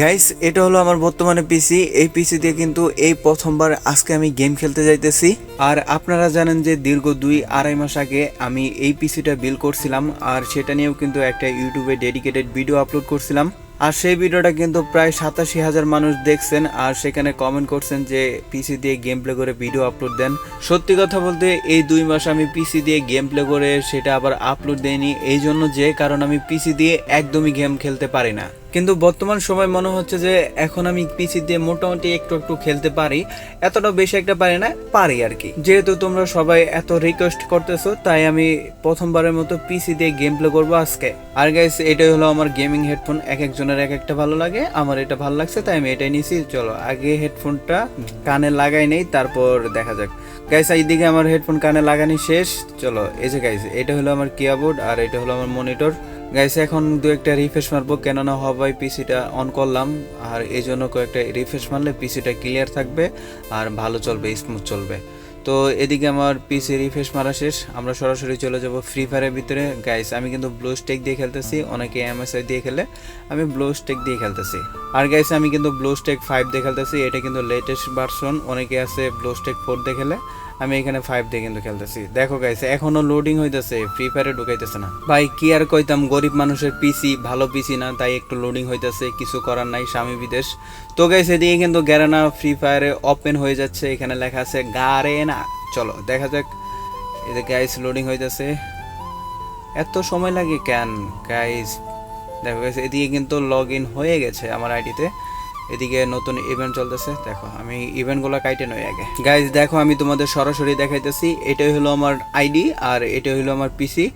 Guys এটা হলো আমার বর্তমানে পিসি এই পিসি দিয়ে কিন্তু এই প্রথমবার আজকে আমি গেম খেলতে যাইতেছি। আর আপনারা জানেন যে দীর্ঘ দুই আড়াই মাস আগে আমি এই পিসিটা বিল করছিলাম, আর সেটা নিয়েও কিন্তু একটা ইউটিউবে ডেডিকেটেড ভিডিও আপলোড করছিলাম। আর সেই ভিডিওটা কিন্তু প্রায় সাতাশি হাজার মানুষ দেখছেন, আর সেখানে কমেন্ট করছেন যে পিসি দিয়ে গেম প্লে করে ভিডিও আপলোড দেন। সত্যি কথা বলতে, এই দুই মাস আমি পিসি দিয়ে গেম প্লে করে সেটা আবার আপলোড দেইনি। এই জন্য যে কারণ আমি পিসি দিয়ে একদমই গেম খেলতে পারি না। কিন্তু বর্তমান সময় মনে হচ্ছে যে এখন আমি পিসি দিয়ে মোটামুটি একটু একটু খেলতে পারি। এতটা বেশি একটা পারি না, পারি আর কি। যেহেতু তোমরা সবাই এত রিকোয়েস্ট করতেছো, তাই আমি প্রথমবারের মতো পিসি দিয়ে গেম প্লে করব আজকে। আর গাইস এটাই হলো আমার গেমিং হেডফোন এক একজনের এক একটা ভালো লাগে, আমার এটা ভালো লাগছে, তাই আমি এটাই নিয়েছি চলো, আগে হেডফোনটা কানে লাগাই নেই, তারপর দেখা যাক। গাইস এইদিকে আমার হেডফোন কানে লাগানি শেষ। চলো, এই যে গাইস এটা হলো আমার কিয়াবোর্ড আর এটা হলো আমার মনিটর গাইস এখন দু একটা রিফ্রেশ মারবো। কেননা হবাই পিসিটা অন করলাম। আর এই জন্য কয়েকটা রিফ্রেশ মারলে পিসিটা ক্লিয়ার থাকবে আর ভালো চলবে স্মুথ চলবে। তো এদিকে আমার পিসি রিফ্রেশ মারা শেষ। আমরা সরাসরি চলে যাব ফ্রি ফায়ারের ভিতরে। গাইস আমি কিন্তু ব্লু স্টেক দিয়ে খেলতেছি। অনেকে এমএসআই দিয়ে খেলে। আমি ব্লু স্টেক দিয়ে খেলতেছি। আর গাইস আমি কিন্তু ব্লু স্টেক ফাইভ দিয়ে খেলতেছি। এটা কিন্তু লেটেস্ট ভার্সন অনেকে আছে ব্লু স্টেক ফোর দিয়ে খেলে। আমি এখানে ফাইভ দিয়ে কিন্তু খেলতেছি। দেখো গাইছে এখনও লোডিং হইতেছে ফ্রি ফায়ারে ঢুকাইতেছে না। ভাই, কি আর কইতাম, গরিব মানুষের পিসি ভালো পিসি না, তাই একটু লোডিং হইতেছে, কিছু করার নাই, স্বামী বিদেশ। তো গাইছে এদিকে কিন্তু গ্যারানা ফ্রি ফায়ারে ওপেন হয়ে যাচ্ছে, এখানে লেখা আছে গারে না চলো, দেখা যাক এদিকে গাইস লোডিং হইতেছে। এত সময় লাগে কেন গাইস দেখো গাইস এদিকে কিন্তু লগ ইন হয়ে গেছে আমার আইডিতে এদিকে নতুন ইভেন্ট চলতেছে। দেখো, আমি ইভেন্টগুলো কাইটে নই আগে। গাইজ দেখো, আমি তোমাদের সরাসরি দেখাইতেছি। এটাই হলো আমার আইডি আর এটাই হলো আমার পিসি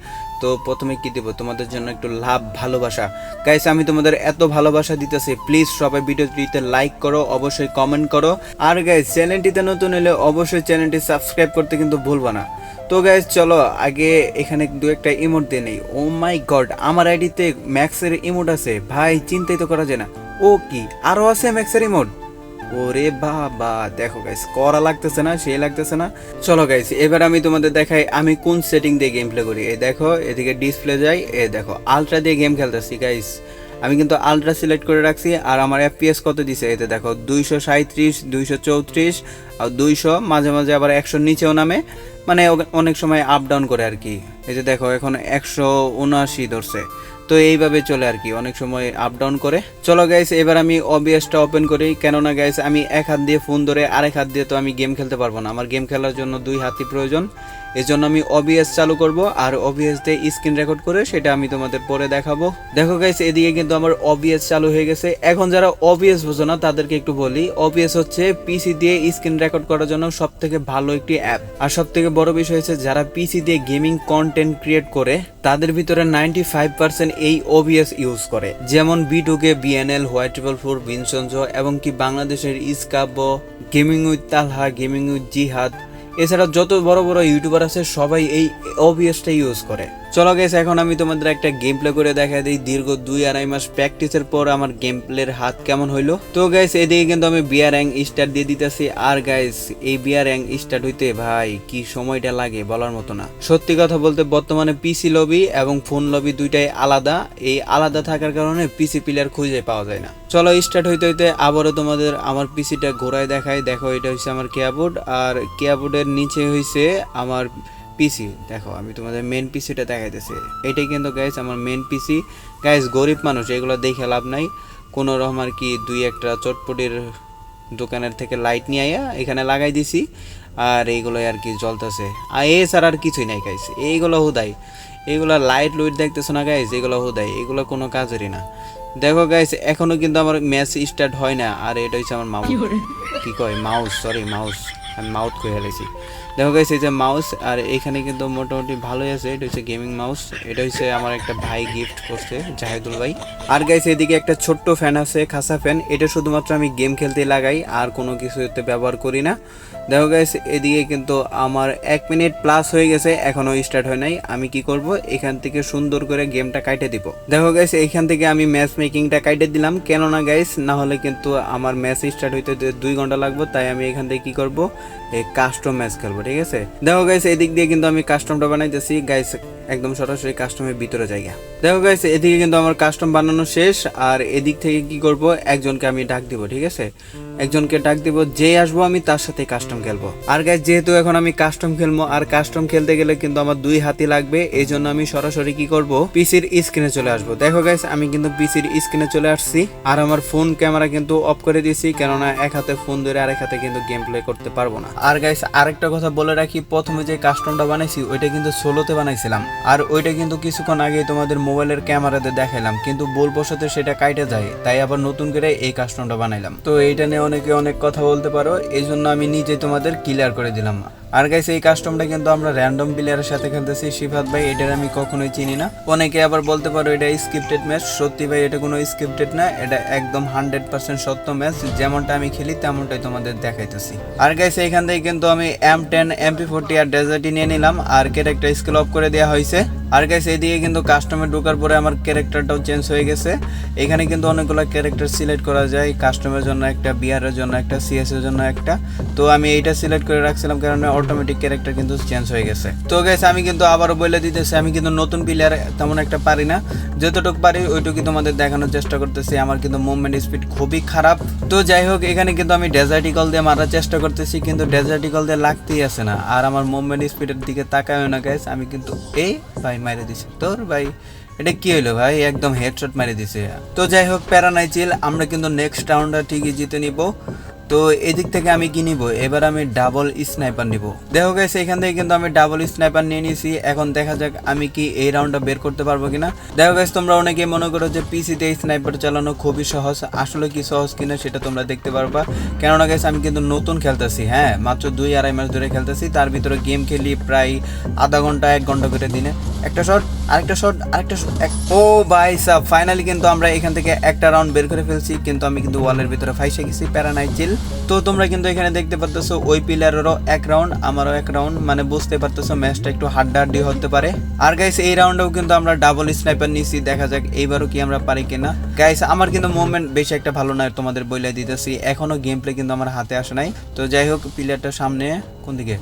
তো প্রথমে কি দেবো? তোমাদের জন্য একটু লাভ, ভালোবাসা। গাইস আমি তোমাদের এত ভালোবাসা দিতেছি। প্লিজ সবাই ভিডিওটিতে লাইক করো, অবশ্যই কমেন্ট করো। আর গাইজ চ্যানেলটিতে নতুন হলে অবশ্যই চ্যানেলটি সাবস্ক্রাইব করতে কিন্তু ভুলবা না। তো গাইজ চলো আগে এখানে দু একটা ইমোট দিয়ে নেই। ও মাই গড আমার আইডিতে ম্যাক্সের ইমোট আছে। ভাই, চিন্তাই তো করা যায় না। ও কি? আরও আছে ম্যাক্সের ইমোট ওরে বাবা, দেখো গাইস করা লাগতেছে না সে লাগতেছে না। চলো গাইস এবার আমি তোমাদের দেখাই আমি কোন সেটিং দিয়ে গেম প্লে করি। এই দেখো, এদিকে ডিসপ্লে যাই এ দেখো আলট্রা দিয়ে গেম খেলতেছি গাইস আমি কিন্তু আলট্রা সিলেক্ট করে রাখছি, আর আমার এফপিএস কত দিছে? এতে দেখো, দুইশো সাঁত্রিশ দুইশো চৌত্রিশ, আর দুইশো, মাঝে মাঝে আবার একশোর নিচেও নামে। মানে অনেক সময় আপ ডাউন করে আর কি। এই যে দেখো, এখন একশো উনআশি ধরছে। তো এইভাবে চলে আর কি, অনেক সময় আপ ডাউন করে। চলো গাইস এবার আমি অবিয়াসটা ওপেন করি, কেননা গাইস আমি এক হাত দিয়ে ফোন ধরে আরেক হাত দিয়ে তো আমি গেম খেলতে পারব না। আমার গেম খেলার জন্য দুই হাতই প্রয়োজন। এই জন্য আমি অবিএস চালু করব, আর অবিএস দিয়ে স্ক্রিন রেকর্ড করে সেটা আমি তোমাদের পরে দেখাবো। দেখো গাইস এদিকে কিন্তু আমার অবিএস চালু হয়ে গেছে। এখন যারা অবিএস বোঝো না, তাদেরকে একটু বলি অবিএস হচ্ছে পিসি দিয়ে স্ক্রিন রেকর্ড করার জন্য সব থেকে ভালো একটি অ্যাপ আর সব থেকে বড় বিষয় হচ্ছে, যারা পিসি দিয়ে গেমিং কন্টেন্ট ক্রিয়েট করে, তাদের ভিতরে নাইনটি ফাইভ পার্সেন্ট এই ওবিএস ইউজ করে। যেমন বি বিটুকে বিএনএল হোয়াইট ট্রিপল ফোর বিনসঞ্জ এবং কি বাংলাদেশের ইসকাব্য gaming with Talha gaming with Jihad এছাড়া যত বড় বড় ইউটিউবার আছে, সবাই এই ওবিএসটা ইউজ করে। চলো গেছে এখন আমি তোমাদের একটা গেম প্লে করে দেখা দিই। দীর্ঘ দুই আড়াই মাস প্র্যাকটিসের পর আমার গেম প্লের হাত কেমন হইল। তো গাইস এদিকে কিন্তু আমি বিয়ার র্যাঙ্ক স্টার্ট দিয়ে দিতেছি। আর গাইস এই বিয়ার র্যাঙ্ক স্টার্ট হইতে ভাই, কি সময়টা লাগে বলার মতো না। সত্যি কথা বলতে বর্তমানে পিসি লবি এবং ফোন লবি দুইটাই আলাদা। এই আলাদা থাকার কারণে পিসি প্লেয়ার খুঁজে পাওয়া যায় না। চলো স্টার্ট হইতে হইতে আবারও তোমাদের আমার পিসিটা ঘোরায় দেখাই। দেখো, এটা হচ্ছে আমার কেয়াবোর্ড আর কেয়াবোর্ডের নিচে হইছে আমার পিসি দেখো আমি তোমাদের মেন পিসিটা দেখাইতেছি। এটাই কিন্তু গাইস আমার মেন পিসি গাইস গরিব মানুষ এগুলো দেখে লাভ নাই। কোনো রকম আর কি দুই একটা চটপটির দোকানের থেকে লাইট নিয়ে আইয়া এখানে লাগাই দিছি আর এইগুলো আর কি জ্বলতেছে। আর এছাড়া আর কিছুই নাই গাইস এইগুলো হুদাই। এইগুলো লাইট লুইট দেখতেছো না গাইস এগুলো হুদাই। এগুলো কোনো কাজেরই না। দেখো গাইস এখনও কিন্তু আমার ম্যাচ স্টার্ট হয় না আর এটা হচ্ছে আমার মাউস কি কয়? মাউস সরি মাউস আমি মাউথ করে ফেলেছি। দেখো গাইছে এই যে মাউস আর এইখানে কিন্তু মোটামুটি ভালোই আছে, এটা হচ্ছে গেমিং মাউস এটা হচ্ছে আমার একটা ভাই গিফট করছে, জাহেদুল ভাই। আর গাইছে এদিকে একটা ছোট্ট ফ্যান আছে, খাসা ফ্যান এটা শুধুমাত্র আমি গেম খেলতে লাগাই, আর কোনো কিছুতে ব্যবহার করি না। দেখো গাইস এদিকে কিন্তু আমার এক মিনিট প্লাস হয়ে গেছে, এখনও স্টার্ট হয় নাই। আমি কি করব? এখান থেকে সুন্দর করে গেমটা কাটে দিব। দেখো গাইস এখান থেকে আমি ম্যাচ মেকিংটা কাটে দিলাম। কেননা গাইস না হলে কিন্তু আমার ম্যাচ স্টার্ট হইতে দুই ঘণ্টা লাগবে, তাই আমি এখান থেকে কি করব? এই কাস্টম ম্যাচ খেলব, ঠিক আছে? দেখো গাইস এদিক দিয়ে কিন্তু আমি কাস্টমটা বানাইতেছি। গাইস একদম সরাসরি কাস্টমের ভিতরে জায়গা। দেখো গাইস এদিকে কিন্তু আমার কাস্টম বানানো শেষ, আর এদিক থেকে কি করব? একজনকে আমি ডাক দিব, ঠিক আছে? একজনকে ডাক দিব যে আসব আমি তার সাথে কাস্টম খেলব। আর গাইস যেহেতু এখন আমি কাস্টম খেলব, আর কাস্টম খেলতে গেলে কিন্তু আমার দুই হাতি লাগবে এই জন্য আমি সরাসরি কি করব? পিসির স্ক্রিনে চলে আসব। দেখো গাইস আমি কিন্তু পিসির স্ক্রিনে চলে আসছি, আর আমার ফোন ক্যামেরা কিন্তু অফ করে দিয়েছি, কেননা এক হাতে ফোন ধরে আরেক হাতে কিন্তু গেম প্লে করতে পারব না। আর গাইস আরেকটা কথা বলে রাখি, প্রথমে যে কাস্টমটা বানাইছি, ওইটা কিন্তু সোলোতে বানাইছিলাম। আর ওইটা কিন্তু কিছুক্ষণ আগে তোমাদের মোবাইলের ক্যামেরাতে দেখাইলাম, কিন্তু বলবশতে সেটা কাইটে যায়, তাই আবার নতুন করে এই কাস্টমটা বানাইলাম। তো এইটা নিয়ে অনেকে অনেক কথা বলতে পারো এই জন্য আমি নিজে তোমাদের ক্লিয়ার করে দিলাম। আর গাইস এই কাস্টমটা কিন্তু আমরা র্যান্ডম প্লেয়ারের সাথে খেলতেছি। শিফাত ভাই, এটার আমি কখনোই চিনি না। অনেকে আবার বলতে পারো এটা স্ক্রিপ্টেড ম্যাচ সত্যি ভাই, এটা কোনো স্ক্রিপ্টেড না, এটা একদম হান্ড্রেড পার্সেন্ট সত্য ম্যাচ যেমনটা আমি খেলি, তেমনটাই তোমাদের দেখাইতেছি। আর গাইস এইখান থেকে কিন্তু আমি এম টেন এমপি ফোরটি আর ডেজার্টি নিয়ে নিলাম। আর ক্যারেক্টার স্কিল অফ করে দেওয়া হয়েছে। আর গাইস এইদিকে কিন্তু কাস্টমে ঢোকার পরে আমার ক্যারেক্টারটাও চেঞ্জ হয়ে গেছে। এখানে কিন্তু অনেকগুলো ক্যারেক্টার সিলেক্ট করা যায়। কাস্টমের জন্য একটা বিয়ারের জন্য একটা সিএস এর জন্য একটা। তো আমি এইটা সিলেক্ট করে রাখছিলাম, কারণ অটোমেটিক ক্যারেক্টার কিন্তু চেঞ্জ হয়ে গেছে। তো গেছে আমি কিন্তু আবারও বলে দিতেছি, আমি কিন্তু নতুন প্লেয়ার তেমন একটা পারি না। যতটুকু পারি ওইটুকু তোমাদের দেখানোর চেষ্টা করতেছি। আমার কিন্তু মুভমেন্ট স্পিড খুবই খারাপ। তো যাই হোক, এখানে কিন্তু আমি ডেজার্টিকল দিয়ে মারার চেষ্টা করতেছি, কিন্তু ডেজার্টিকল দিয়ে লাগতেই আসে না। আর আমার মুভমেন্ট স্পিডের দিকে তাকায়ও না গাইস আমি কিন্তু, এই, ভাই মারে দিছি। তোর ভাই, এটা কি হলো ভাই? একদম হেডশট মারে দিছে। তো যাই হোক প্যারা নাই চিল আমরা কিন্তু নেক্সট রাউন্ডটা ঠিকই জিতে নিব। তো এদিক থেকে আমি কি নিব? এবার আমি ডাবল স্নাইপার নিব। দেখো গেছে এখান থেকে কিন্তু আমি ডাবল স্নাইপার নিয়ে নিয়েছি এখন দেখা যাক আমি কি এই রাউন্ডটা বের করতে পারব কিনা। দেখো গেছে তোমরা অনেকে মনে করো যে পিসিতে স্নাইপার চালানো খুবই সহজ। আসলে কি সহজ কিনা সেটা তোমরা দেখতে পারবা। কেননা গেছে আমি কিন্তু নতুন খেলতেছি হ্যাঁ? মাত্র দুই আড়াই মাস ধরে খেলতেছি। তার ভিতরে গেম খেলি প্রায় আধা ঘণ্টা, এক ঘণ্টা করে দিনে। একটা শট আরেকটা শট আরেকটা ও ভাই সাব ফাইনালি কিন্তু আমরা এখান থেকে একটা রাউন্ড বের করে ফেলছি। কিন্তু আমি কিন্তু ওয়ালের ভিতরে ফাইসে গেছি চিল তো তোমরা কিন্তু এখানে দেখতে পারতেছো ওই প্লেয়ারেরও এক রাউন্ড আমারও এক রাউন্ড মানে বুঝতে পারতেছো ম্যাচটা একটু হাড্ডাহাড্ডি হতে পারে। আর গাইস এই রাউন্ডেও কিন্তু আমরা ডাবল স্নাইপার নিয়েছি দেখা যাক এইবারও কি আমরা পারি কিনা। গাইস আমার কিন্তু মুভমেন্ট বেশি একটা ভালো নয় তোমাদের বলে দিতেছি, এখনও গেম প্লে কিন্তু আমার হাতে আসে নাই। তো যাই হোক প্লেয়ারটার সামনে কোন দিকে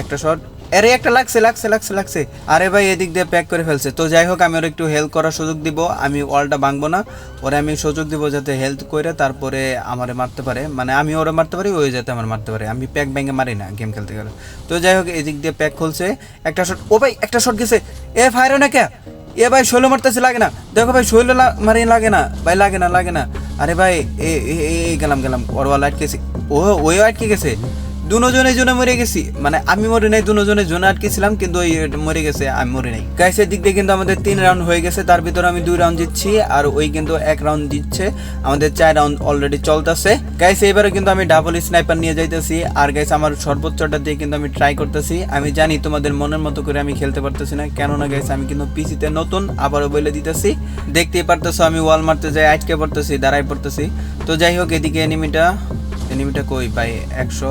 একটা শট আরে, একটা লাগছে লাগছে লাগছে লাগছে। আরে ভাই, এদিক দিয়ে প্যাক করে ফেলছে। তো যাই হোক, আমি ওর একটু হেল্প করার সুযোগ দিব। আমি ওয়ালটা ভাঙবো না। ওরে আমি সুযোগ দিব যাতে হেল্প করে তারপরে আমারে মারতে পারে। মানে আমি ওরে মারতে পারি, ওই যাতে আমার মারতে পারে। আমি প্যাক ব্যাঙ্গে মারি না গেম খেলতে গেলে। তো যাই হোক, এদিক দিয়ে প্যাক খুলছে। একটা শট ও ভাই, একটা শট গেছে। এ ফায়ার না কে এ ভাই, শৈল মারতেছে, লাগে না। দেখো ভাই, শৈল মারি লাগে না। ভাই, লাগে না লাগে না। আরে ভাই, এ গেলাম গেলাম। ওর ওয়াল আটকেছে ও ওই আটকে গেছে। দুজনে জনে মরে গেছি। মানে আমি মরে নাই, দুজনে জনে আটকেছিলাম, কিন্তু ওই মরে গেছে, আমি মরে নাই। গাইসের দিক দিয়ে কিন্তু আমাদের তিন রাউন্ড হয়ে গেছে, তার ভিতরে আমি দুই রাউন্ড জিতছি, আর ওই কিন্তু এক রাউন্ড জিতছে। আমাদের চার রাউন্ড অলরেডি চলতেছে। গাইস এবারে কিন্তু আমি ডাবল স্নাইপার নিয়ে যাইতেছি, আর গাইস আমার সর্বোচ্চটা দিয়ে কিন্তু আমি ট্রাই করতেছি। আমি জানি তোমাদের মনের মতো করে আমি খেলতে পারতেছি না, কেননা গাইস আমি কিন্তু পিসিতে নতুন, আবারও বলে দিতেছি। দেখতেই পারতেছো, আমি ওয়াল মারতে যাই, আটকে পড়তেছি দাঁড়াই পড়তেছি। তো যাই হোক, এদিকে এনিমিটা এনিমিটা কই? পাই একশো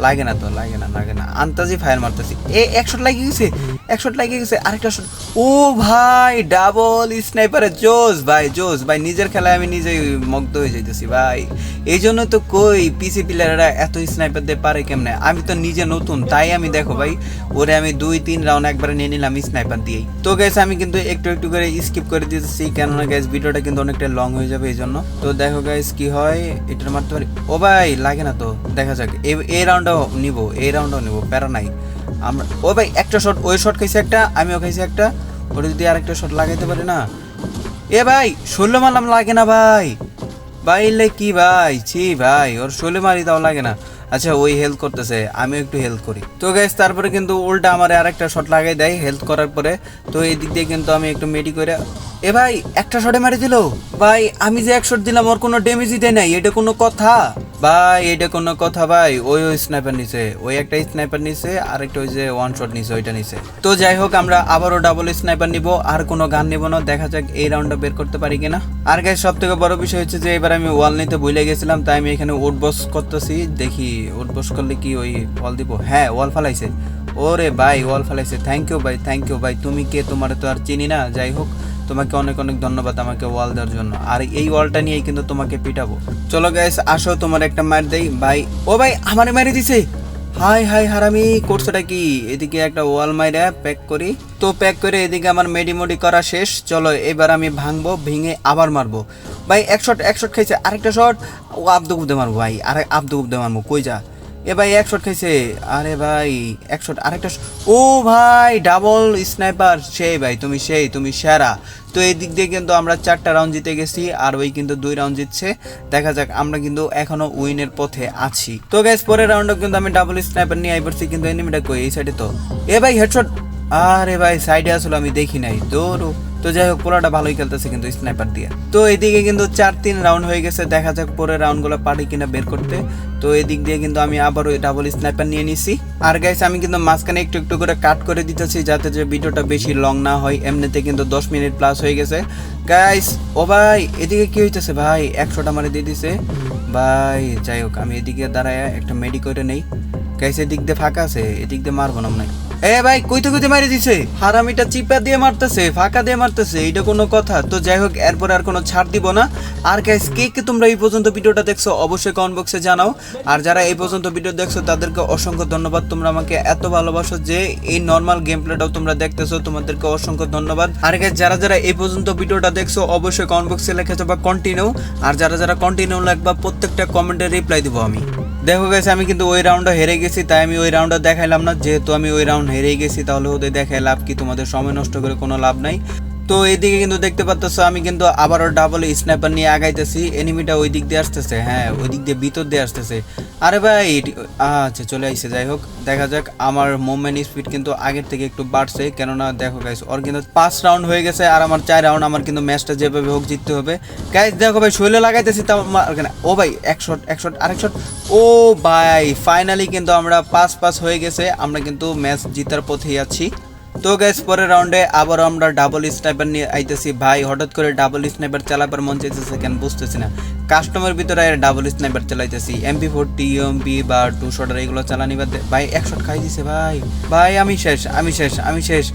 লাগে না তো, লাগে না লাগে না। আন্তাজি ফায়ার মারতেছি। এ একশো লাগিয়ে গেছে একশো লাগিয়ে গেছে, আরেকটা shot। ও ভাই ডাবল স্নাইপারে জোস ভাই জোস ভাই, নিজের খেলায় আমি নিজেই মগ্ধ হয়ে যাইতেছি ভাই। এই জন্য তো কই পিসি প্লেয়াররা এত স্নাইপার দিয়ে পারে কেমনে? আমি তো নিজে নতুন, তাই আমি দেখো ভাই, ওরে আমি দুই, তিন রাউন্ড একবারে নিয়ে নিলাম স্নাইপার দিয়েই। তো গেছে আমি কিন্তু একটু একটু করে স্কিপ করে দিতেছি, কেননা গ্যাস ভিডিওটা কিন্তু অনেকটা লং হয়ে যাবে, এই জন্য। তো দেখো গাইস কি হয়, এটার মারতে পারি? ও ভাই, লাগে না তো, দেখা যাক। এই- এই রাউন্ডটাও নিব, এই রাউন্ডটাও নিব, প্যারা নাই। আমরা ও ভাই, একটা শট ওই শট খাইছে একটা, আমিও খাইছি একটা। ওটা যদি আরেকটা শট লাগাইতে পারি না। এ ভাই ষোলো মারলাম লাগে না ভাই। বাইলে কি ভাই? ছি ভাই, ওর ষোলো মারি তাও লাগে না। আচ্ছা ওই হেল্প করতেছে, আমিও একটু হেল্প করি। তো গাইস তারপরে কিন্তু উল্টা আমার আরেকটা শট লাগাই দেয় হেল্প করার পরে। তো এই দিক দিয়ে কিন্তু আমি একটু মেডি করে এ ভাই, একটা শটে মারি দিল। ভাই, আমি যে এক শট দিলাম, ওর কোনো ড্যামেজই দেয় নাই, এটা কোনো কথা? ভাই, এটা কোনো কথা, ভাই। ওই ওই স্নাইপার নিছে, ওই একটা স্নাইপার নিছে আর একটা ওই যে ওয়ান শট নিছে, ওইটা নিছে। তো যাই হোক, আমরা আবারও ডাবল স্নাইপার নিব, আর কোনো গান নিব না, দেখা যাক এই রাউন্ডটা বের করতে পারি কিনা। আর গাইস সব থেকে বড় বিষয় হচ্ছে যে, এবার আমি ওয়াল নিতে ভুলে গেছিলাম, তাই আমি এখানে বস করতেছি। দেখি বস করলে কি ওই ওয়াল দিব? হ্যাঁ ওয়াল ফালাইছে। ওরে ভাই ওয়াল ফালাইছে। থ্যাংক ইউ ভাই থ্যাংক ইউ ভাই। তুমি কে? তোমার তো আর চিনি না। যাই হোক তোমাকে অনেক অনেক ধন্যবাদ আমাকে ওয়াল দেওয়ার জন্য। আর এই ওয়ালটা নিয়েই কিন্তু তোমাকে পিটাবো। চলো গাইস আসো, তোমার একটা মার দেই। ভাই, ও ভাই, আমারে মারি দিছে। হাই হাই, হারামি কোর্সটা কি? এদিকে একটা ওয়াল মাইরা প্যাক করি। তো প্যাক করে এদিকে আমার মেডি মেডিমোডি করা শেষ। চলো, এবার আমি ভাঙবো, ভেঙে আবার মারবো। ভাই, এক শট এক শট খাইছে। আরেকটা শট ও, আব্দু গুবদে মারবো, ভাই। আরে, আব্দু গুবদে মারবো, কই যা? এ ভাই, এক শট খাইছে। আরে ভাই, এক শট আরেকটা ও ভাই ডাবল স্নাইপার সেই ভাই, তুমি সেই, তুমি সেরা। তো এই দিক দিয়ে কিন্তু আমরা চারটা রাউন্ড জিতে গেছি, আর ওই কিন্তু দুই রাউন্ড জিতছে। দেখা যাক, আমরা কিন্তু এখনও উইনের পথে আছি। তো গ্যাস পরের রাউন্ডে কিন্তু আমি ডাবল স্নাইপার নিয়ে আইবারছি কিন্তু এনিমিটা কই? এই সাইডে তো। এ ভাই হেডশট আরে ভাই সাইডে আসলে আমি দেখি নাই। দৌড়ো। তো যাই হোক, পোলাটা ভালোই খেলতেছে কিন্তু স্নাইপার দিয়ে। তো এদিকে কিন্তু চার তিন রাউন্ড হয়ে গেছে, দেখা যাক পরের রাউন্ডগুলো পারি কিনা বের করতে। তো এদিক দিয়ে কিন্তু আমি আবারও ডাবল স্নাইপার নিয়ে নিছি। আর গাইস আমি কিন্তু মাঝখানে একটু একটু করে কাট করে দিতেছি যাতে যে ভিডিওটা বেশি লং না হয়। এমনিতে কিন্তু দশ মিনিট প্লাস হয়ে গেছে। গাইস ও ভাই, এদিকে কি হইতেছে ভাই? একশোটা মারে দিয়ে দিছে। ভাই, যাই হোক, আমি এদিকে দাঁড়ায় একটা মেডি করে নেই। গাইস এদিক দিয়ে ফাঁকা আছে, এদিক দিয়ে মারবো না হয়। এ ভাই কইতে কইতে মারি দিছে? হারামিটা চিপা দিয়ে মারতেছে, ফাঁকা দিয়ে মারতেছে, এইটা কোনো কথা। তো যাই হোক, এরপর আর কোনো ছাড় দিব না। আর গাইস কে কে তোমরা এই পর্যন্ত ভিডিওটা দেখছ, অবশ্যই কমেন্ট বক্সে জানাও। আর যারা এই পর্যন্ত ভিডিও দেখছ, তাদেরকে অসংখ্য ধন্যবাদ। তোমরা আমাকে এত ভালোবাসো যে এই নর্মাল গেম প্লেটাও তোমরা দেখতেছো, তোমাদেরকে অসংখ্য ধন্যবাদ। আর গাইস যারা যারা এই পর্যন্ত ভিডিওটা দেখছ, অবশ্যই কমেন্ট বক্সে লিখে যাবা কন্টিনিউ আর যারা যারা কন্টিনিউ লাগবা, প্রত্যেকটা কমেন্টে রিপ্লাই দিব আমি। দেখো গেছে আমি কিন্তু ওই রাউন্ডে হেরে গেছি, তাই আমি ওই রাউন্ডে দেখাইলাম না। যেহেতু আমি ওই রাউন্ড হেরে গেছি, তাহলে ওদের দেখাই লাভ কি? তোমাদের সময় নষ্ট করে কোনো লাভ নাই। তো এইদিকে কিন্তু দেখতে পাচ্ছ আমি কিন্তু আবারও ডাবল স্নাইপার নিয়ে আগাইতেছি। এনিমিটা ওই দিক দিয়ে আসতেছে হ্যাঁ ওই দিক দিয়ে ভিতর দিয়ে আসতেছে। আরে ভাই আচ্ছা চলে আইসে যাই হোক, দেখা যাক, আমার মুভমেন্ট স্পিড কিন্তু আগের থেকে একটু বাড়ছে। কেননা, দেখো গাইস ওর কিন্তু পাঁচ রাউন্ড হয়ে গেছে, আর আমার চার রাউন্ড আমার কিন্তু ম্যাচটা যেভাবে হোক জিততে হবে। গাইস দেখো ভাই, শৈল লাগাইতেছি তা ও ভাই, এক শট এক শট আরেক শট ও ভাই ফাইনালি কিন্তু আমরা পাঁচ পাঁচ হয়ে গেছে, আমরা কিন্তু ম্যাচ জিতার পথেই আছি। তো গ্যাস পরের রাউন্ডে আবার আমরা ডাবল স্নাইপার নিয়ে আইতেছি। ভাই, হঠাৎ করে ডাবল স্নাইপার চালাবার মন চাইতেছে কেন বুঝতেছি না। কাস্টমার ভিতরে ডাবল স্নাইপার চালাইতেছি। এমপি ফোরটি এমপি বা টু শটার এগুলো চালানি বাদ ভাই, এক শট খাই দিছে, ভাই। ভাই, আমি শেষ আমি শেষ আমি শেষ।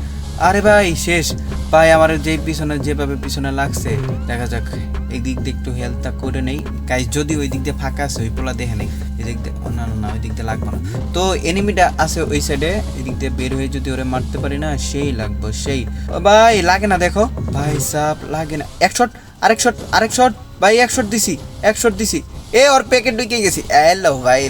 আরে ভাই, শেষ। ভাই, আমার যেই পিছনে যেভাবে পিছনে লাগছে, দেখা যাক। এই দিক দিয়ে একটু হেলথটা করে নেই। কাজ যদি ওই দিক দিয়ে ফাঁকা আছে, ওই পোলা দেখে নেই। এদিক দিক দিয়ে অন্যান্য না ওই দিক দিয়ে লাগবে না। তো এনিমিটা আছে ওই সাইডে এদিক দিয়ে বের হয়ে যদি ওরে মারতে পারি না, সেই লাগবে, সেই। ভাই, লাগে না দেখো। ভাই সাপ লাগে না। এক শট আরেক শট আরেক শট ভাই, এক শট দিছি, এক শট দিছি। এ, ওর প্যাকেট ঢুকে ভাই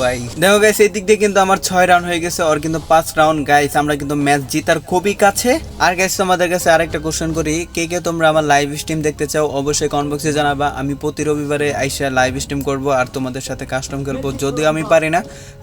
ভাই। দেখো গাইস এই দিক দিয়ে কিন্তু আমার ছয় রাউন্ড হয়ে গেছে কিন্তু পাঁচ রাউন্ড গাইস আমরা কিন্তু ম্যাচ খুবই কাছে। আর গাইস তোমাদের কাছে আরেকটা কোশ্চেন করি, কে কে তোমরা আমার লাইভ স্ট্রিম দেখতে চাও, অবশ্যই কমেন্ট বক্সে জানাবা। আমি প্রতি রবিবারে আইসা লাইভ স্ট্রিম করব আর তোমাদের সাথে কাস্টম করব যদিও আমি পারি না।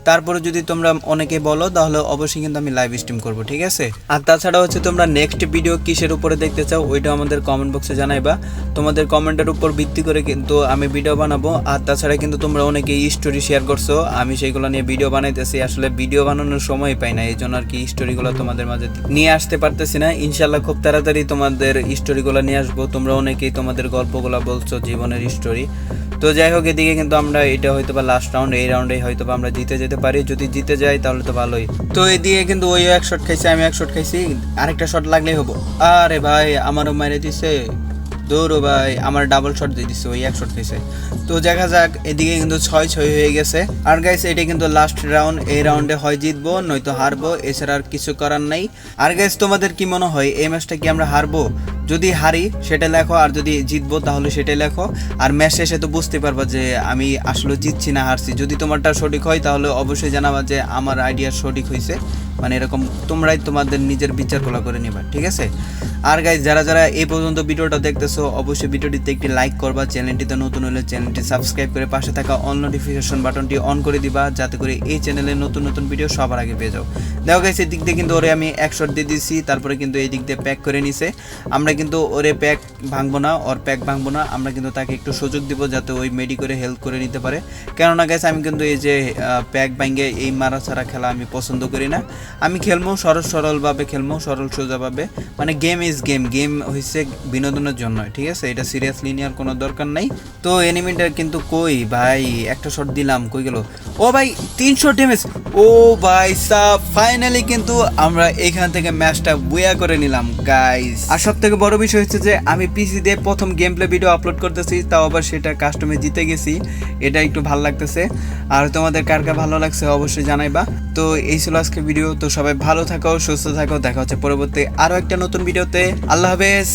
তারপরে যদি তোমরা অনেকে বলো, তাহলে অবশ্যই কিন্তু আমি লাইভ স্ট্রিম করব, ঠিক আছে? আর তাছাড়া হচ্ছে তোমরা নেক্সট ভিডিও কিসের উপরে দেখতে চাও ওইটা আমাদের কমেন্ট বক্সে জানাইবা। তোমাদের কমেন্টের উপর ভিত্তি করে কিন্তু আমি ভিডিও বানাবো। আর তাছাড়া কিন্তু তোমরা অনেকে স্টোরি শেয়ার করছ। আমি সেইগুলো নিয়ে ভিডিও বানাইতেছি, আসলে ভিডিও বানানোর সময় পাই না এই জন্য আর কি স্টোরিগুলো তোমাদের মাঝে নিয়ে আসতে পারতেছি না। ইনশাল্লাহ খুব তাড়াতাড়ি তোমাদের স্টোরিগুলো নিয়ে আসব। তোমরা অনেকেই তোমাদের গল্পগুলো বলছো, জীবনের স্টোরি তো যাই হোক, এদিকে কিন্তু আমরা এটা হয়তো বা লাস্ট রাউন্ড এই রাউন্ডে হয়তো বা আমরা জিতে যেতে পারি। যদি জিতে যাই, তাহলে তো ভালোই। তো এদিকে কিন্তু ওই এক শট খাইছে আমি এক শট খাইছি। আরেকটা শট লাগলেই হব। আরে ভাই, আমারও মেরে দিছে। দৌড়ো ভাই, আমার ডাবল শট দিয়ে দিছে, ওই এক শট খাইছে তো দেখা যাক, এদিকে কিন্তু ছয় ছয় হয়ে গেছে। আর গাইস এটা কিন্তু লাস্ট রাউন্ড এই রাউন্ডে হয় জিতবো, নয়তো হারবো, এছাড়া আর কিছু করার নাই। আর গাইস তোমাদের কি মনে হয়, এই ম্যাচটা কি আমরা হারবো? যদি হারি সেটা লেখো, আর যদি জিতবো, তাহলে সেটাই লেখো। আর ম্যাচ শেষে তো বুঝতে পারবা যে আমি আসলে জিতছি না, হারছি। যদি তোমারটা সঠিক হয়, তাহলে অবশ্যই জানাবা যে আমার আইডিয়া সঠিক হয়েছে মানে এরকম তোমরাই তোমাদের নিজের বিচারগুলো করে নিবা, ঠিক আছে? আর গাইজ যারা যারা এই পর্যন্ত ভিডিওটা দেখতেছো, অবশ্যই ভিডিওটিতে একটি লাইক করবা, চ্যানেলটিতে নতুন হলে চ্যানেলটি সাবস্ক্রাইব করে পাশে থাকা অল নোটিফিকেশন বাটনটি অন করে দিবা, যাতে করে এই চ্যানেলে নতুন নতুন ভিডিও সবার আগে পেয়ে যাও। দেখো গাইজ দিক দিয়ে কিন্তু ওরে আমি এক শট দিয়ে দিয়েছি তারপরে কিন্তু এই দিক দিয়ে প্যাক করে নিছে। আমরা কিন্তু ওরে প্যাক ভাঙবো না, ওর প্যাক ভাঙবো না, আমরা কিন্তু তাকে একটু সুযোগ দিব যাতে ওই মেডি করে হেল্প করে নিতে পারে। কেননা গাইজ আমি কিন্তু এই যে প্যাক ভাঙ্গে এই মারা ছাড়া খেলা আমি পছন্দ করি না। আমি খেলব সরল সরলভাবে খেলব সরল সোজাভাবে। মানে গেম ইজ গেম গেম হচ্ছে বিনোদনের জন্য ঠিক আছে? এটা সিরিয়াসলি নেওয়ার কোনো দরকার নাই। তো এনিমিটার কিন্তু কই ভাই? একটা শট দিলাম, কই গেল? ও ভাই, তিনশো ড্যামেজ ও ভাই সাহ ফাইনালি কিন্তু আমরা এখান থেকে ম্যাচটা বুয়া করে নিলাম গাইস আর সব থেকে বড় বিষয় হচ্ছে যে, আমি পিসি দিয়ে প্রথম গেম প্লে ভিডিও আপলোড করতেছি, তাও আবার সেটা কাস্টমে জিতে গেছি। এটা একটু ভালো লাগতেছে। আর তোমাদের কার কার ভালো লাগছে অবশ্যই জানাইবা। তো এই ছিল আজকে ভিডিও তো সবাই ভালো থাকো, সুস্থ থাকো, দেখা হচ্ছে পরবর্তী আরও একটা নতুন ভিডিওতে। আল্লাহ হাফেজ।